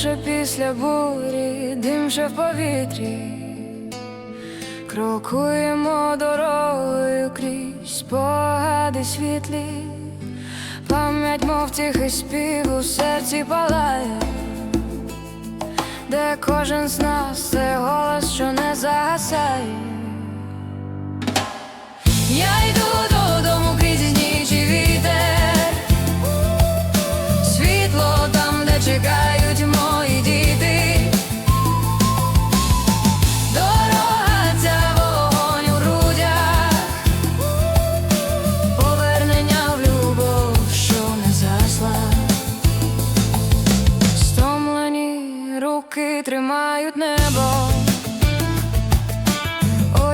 тиша після бурі, дим ще в повітрі, крокуємо дорогою крізь погади світлі, пам'ять мов тихий спів у серці палає, де кожен з нас це голос, що не загасає. Я йду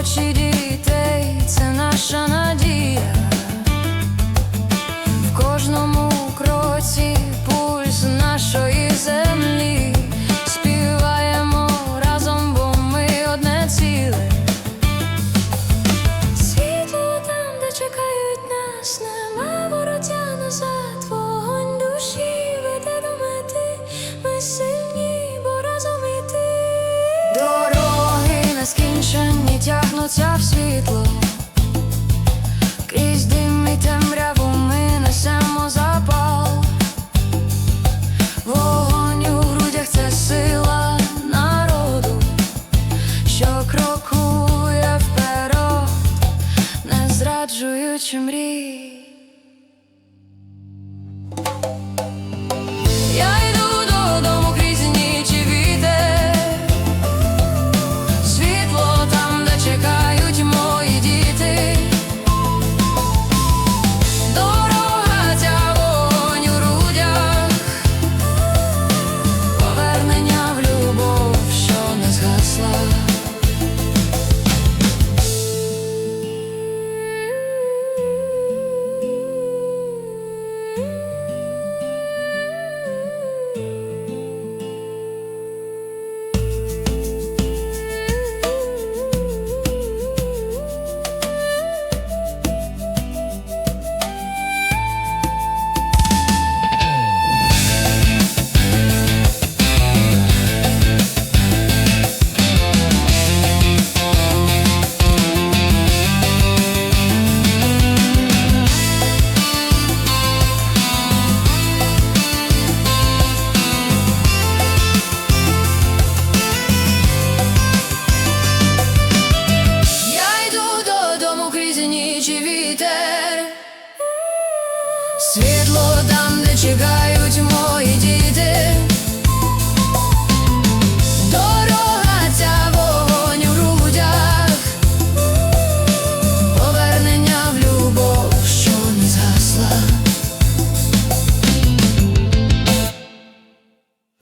what you do. сонця світло. we vite